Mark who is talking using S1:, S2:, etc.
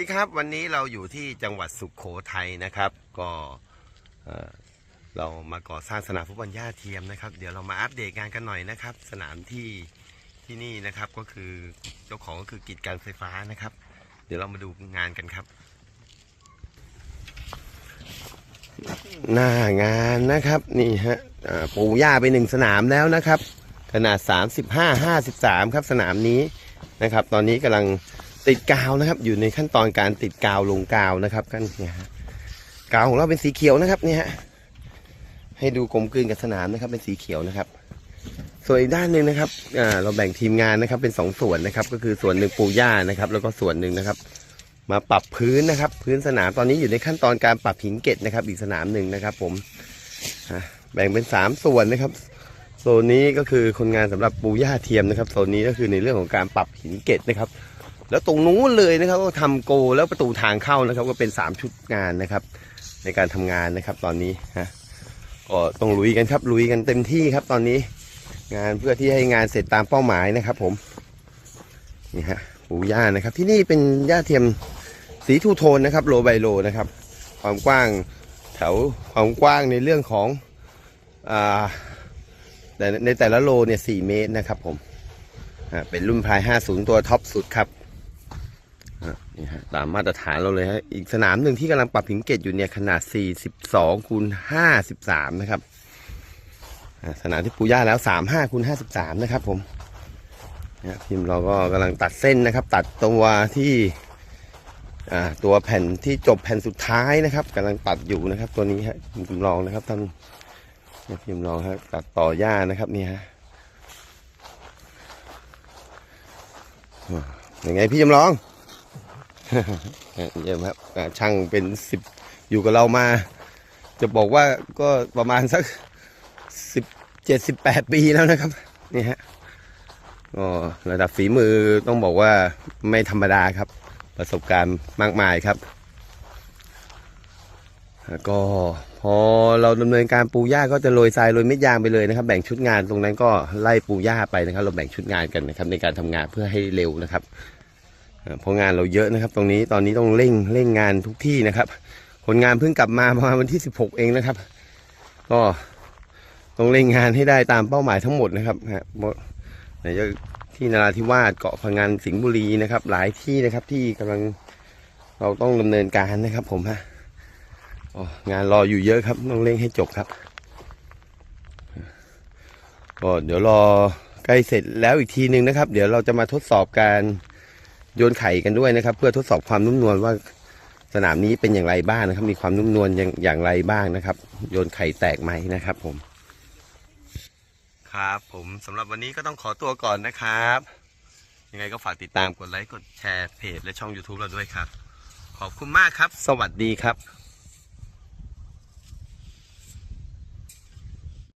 S1: ดีครับวันนี้เราอยู่ที่จังหวัดสุขโขทัยนะครับ ก็เอ่อเรามาก่อสร้างสนามฟุตบอลหญ้าเทียมนะครับ เดี๋ยวเรามาอัปเดตงานกันหน่อยนะครับ สนามที่ที่นี่นะครับก็คือเจ้าของก็คือกิจการไฟฟ้านะครับ เดี๋ยวเรามาดูงานกันครับ หน้างานนะครับนี่ฮะอ่าปูหญ้าไปหนึ่งสนามแล้วนะครับ ขนาด 35 53 ครับสนามนี้นะครับ ตอนนี้กำลัง ติดกาวนะครับ อยู่ในขั้นตอนการติดกาวลงกาวนะครับกันเนี่ยฮะกาวของเราเป็นสีเขียวนะครับเนี่ยฮะให้ดูกลมกลืนกับสนามนะครับ เป็นสีเขียวนะครับ ส่วนอีกด้านหนึ่งนะครับอ่าเราแบ่งทีมงานนะครับ เป็นสองส่วนนะครับ ก็คือส่วนหนึ่งปูหญ้านะครับ แล้วก็ส่วนหนึ่งนะครับ มาปรับพื้นนะครับ พื้นสนามตอนนี้อยู่ในขั้นตอนการปรับหินเกตนะครับ อีกสนามหนึ่งนะครับ ผมอะแบ่งเป็นสามส่วนนะครับโซนนี้ก็คือคนงานสำหรับปูหญ้าเทียมนะครับโซนนี้ก็คือในเรื่องของการปรับหินเกตนะครับ แล้วตรงนู้นเลยนะครับก็ทำโกแล้วประตูทางเข้านะครับ ก็เป็นสามชุดงานนะครับ ในการทำงานนะครับ ตอนนี้ฮะก็ต้องลุยกันครับลุยกันเต็มที่ครับตอนนี้ งานเพื่อที่ให้งานเสร็จตามเป้าหมายนะครับ ผมนี่ฮะปูหญ้านะครับ ที่นี่เป็นหญ้าเทียมสีทูโทนนะครับ โลไบโลนะครับ ความกว้างแถวความกว้างในเรื่องของอ่าแต่ในแต่ละโลเนี่ยสี่เมตรนะครับผมอ่าเป็นรุ่นพาย 50 ตัวท็อปสุดครับ นี่ฮะตามมาตรฐานเราเลยฮะอีกสนามหนึ่งที่กำลังปรับหินเกตอยู่เนี่ยขนาด 42คูณ53 นะครับสนามที่ปูย่าแล้ว 35คูณ53 นะครับผมเนี่ยทีมเราก็กำลังตัดเส้นนะครับ ตัดตัวที่ตัวแผ่นที่จบแผ่นสุดท้ายนะครับกำลังตัดอยู่นะครับ ตัวนี้ฮะคุณจำลองนะครับท่านเนี่ยพิมพ์ลองครับตัดต่อหญ้านะครับนี่ฮะยังไงพี่จำลอง เยี่ยมครับช่างเป็นสิบอยู่กับเรามา จะบอกว่าก็ประมาณสักสิบเจ็ดสิบแปดปีแล้วนะครับนี่ฮะก็ระดับฝีมือต้องบอกว่าไม่ธรรมดาครับ ประสบการณ์มากมายครับแล้วก็พอเราดำเนินการปูหญ้าก็จะโรยทรายโรยเม็ดยางไปเลยนะครับ แบ่งชุดงานตรงนั้นก็ไล่ปูหญ้าไปนะครับ เราแบ่งชุดงานกันนะครับ ในการทำงานเพื่อให้เร็วนะครับ เอ่อเพราะงานเราเยอะนะครับ ตรงนี้ตอนนี้ต้องเร่งเร่งงานทุกที่นะครับ คนงานเพิ่งกลับมาประมาณวันที่ 16 เองนะครับ ก็ต้องเร่งงานให้ได้ตามเป้าหมายทั้งหมดนะครับฮะไหนจะที่นราธิวาสเกาะพังงานสิงห์บุรีนะครับ หลายที่นะครับที่กำลังเราต้องดำเนินการนะครับ ผมฮะงานรออยู่เยอะครับต้องเร่งให้จบครับก็เดี๋ยวรอใกล้เสร็จแล้วอีกทีหนึ่งนะครับ เดี๋ยวเราจะมาทดสอบการ โยนไข่กันด้วยนะครับ เพื่อทดสอบความนุ่มนวลว่าสนามนี้เป็นอย่างไรบ้างนะครับ มีความนุ่มนวลอย่างอย่างไรบ้างนะครับ โยนไข่แตกไหมนะครับ ผม ครับ ผมสำหรับวันนี้ก็ต้องขอตัวก่อนนะครับ ยังไงก็ฝากติดตามกดไลค์กดแชร์เพจและช่อง YouTube เราด้วยครับ ขอบคุณมากครับ สวัสดีครับ